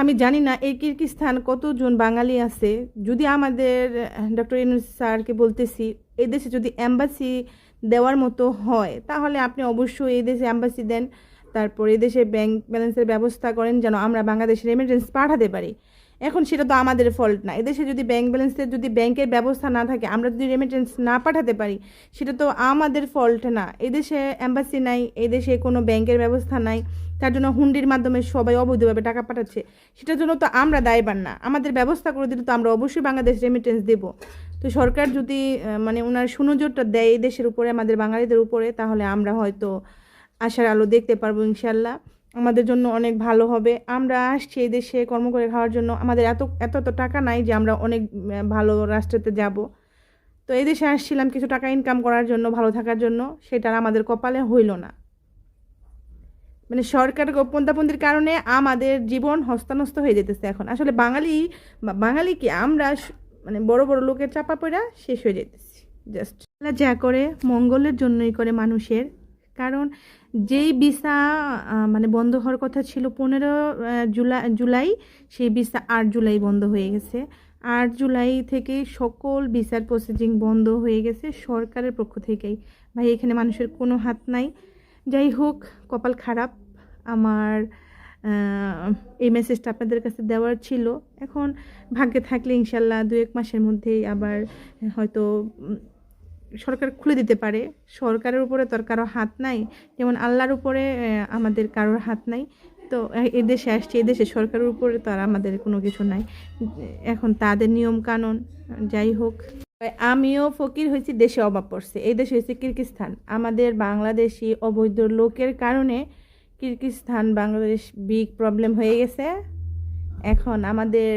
আমি জানি না, এই কিরগিস্তান কতজন বাঙালি আছে? যদি আমাদের ডক্টর ইনুস স্যারকে বলতেছি, এই দেশে যদি অ্যাম্বাসি দেওয়ার মতো হয়, তাহলে আপনি অবশ্যই এই দেশে অ্যাম্বাসি দেন। তারপর এদেশে দেশে ব্যাংক ব্যালেন্সের ব্যবস্থা করেন যেন আমরা বাংলাদেশের এমার্জেন্সি পাঠাতে পারি। এখন সেটা তো আমাদের ফল্ট না। এদেশে যদি ব্যাংক ব্যালেন্সের যদি ব্যাংকের ব্যবস্থা না থাকে, আমরা যদি রেমিটেন্স না পাঠাতে পারি, সেটা তো আমাদের ফল্ট না। এদেশে অ্যাম্বাসি নাই, এদেশে কোনো ব্যাংকের ব্যবস্থা নাই, তার জন্য হুন্ডির মাধ্যমে সবাই অবৈধভাবে টাকা পাঠাচ্ছে। সেটার জন্য তো আমরা দায়বান না। আমাদের ব্যবস্থা করে দিলে তো আমরা অবশ্যই বাংলাদেশ রেমিটেন্স দেব। তো সরকার যদি মানে ওনার সুনজরটা দেয় এই দেশের উপরে, আমাদের বাঙালিদের উপরে, তাহলে আমরা হয়তো আশার আলো দেখতে পারব ইনশাল্লাহ আমাদের জন্য অনেক ভালো হবে। আমরা আসছি এই দেশে কর্ম করে খাওয়ার জন্য। আমাদের এত এত তো টাকা নাই যে আমরা অনেক ভালো রাষ্ট্রেতে যাব। তো এই দেশে আসছিলাম কিছু টাকা ইনকাম করার জন্য, ভালো থাকার জন্য। সেটা আমাদের কপালে হইল না। মানে সরকার গোপনতাপন্দির কারণে আমাদের জীবন হস্তানস্ত হয়ে যেতেছে এখন। আসলে বাঙালি বাঙালি কি? আমরা মানে বড় বড় লোকের চাপা পড়া শেষ হয়ে যেতেছি। জাস্ট যা করে, মঙ্গলের জন্যই করে মানুষের কারণ যেই ভিসা মানে বন্ধ হওয়ার কথা ছিল পনেরো জুলাই জুলাই, সেই ভিসা আট জুলাই বন্ধ হয়ে গেছে। আট জুলাই থেকে সকল ভিসার প্রসেসিং বন্ধ হয়ে গেছে সরকারের পক্ষ থেকেই। ভাই, এখানে মানুষের কোনো হাত নাই। যাই হোক, কপাল খারাপ। আমার এই মেসেজটা আপনাদের কাছে দেওয়ার ছিল। এখন ভাগ্যে থাকলে ইনশাল্লাহ দু এক মাসের মধ্যেই আবার হয়তো সরকার খুলে দিতে পারে। সরকারের উপরে তো কারও হাত নাই। যেমন আল্লাহর উপরে আমাদের কারোর হাত নাই। তো এদেশে আসছে এদেশে সরকারের উপরে তো আর আমাদের কোনো কিছু নাই। এখন তাদের নিয়ম কানুন, যাই হোক। আমিও ফকির হয়েছি, দেশে অভাব পড়ছে। এই দেশে হয়েছে কিরগিস্তান আমাদের বাংলাদেশি অবৈধ লোকের কারণে কিরগিস্তান বাংলাদেশ বিগ প্রবলেম হয়ে গেছে। এখন আমাদের,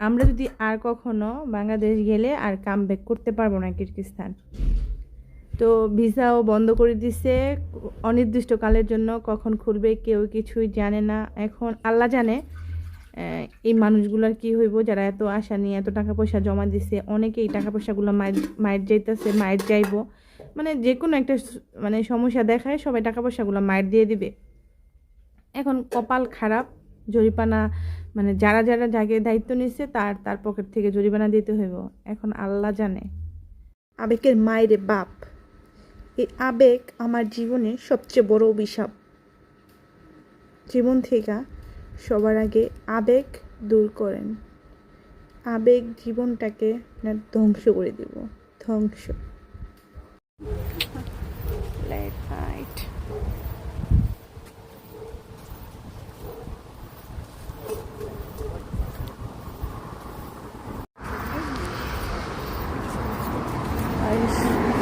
আমরা যদি আর কখনো বাংলাদেশ গেলে আর কাম ব্যাক করতে পারব না কিরগিস্তান তো ভিসাও বন্ধ করে দিছে। অনির্দিষ্টকালের জন্য কখন খুলবে কেউ কিছুই জানে না। এখন আল্লাহ জানে এই মানুষগুলোর কি হইব, যারা এত আশা নিয়ে এত টাকা পয়সা জমা দিছে। অনেকে এই টাকা পয়সাগুলো মায়ের মায়ের যাইতেছে মায়ের যাইবো। মানে যে কোনো একটা মানে সমস্যা দেখায় সবাই টাকা পয়সাগুলো মায়ের দিয়ে দিবে। এখন কপাল খারাপ জরিপানা মানে যারা যারা জায়গায় দায়িত্ব নিচ্ছে তার তার পকেট থেকে জরিমানা দিতে হইব। এখন আল্লাহ জানে। আবেগের মায়েরে বাপ। এই আবেগ আমার জীবনে সবচেয়ে বড় অভিশাপ। জীবন থেকে সবার আগে আবেগ দূর করেন। আবেগ জীবনটাকে আপনার ধ্বংস করে দেব। ধ্বংস। Thank you.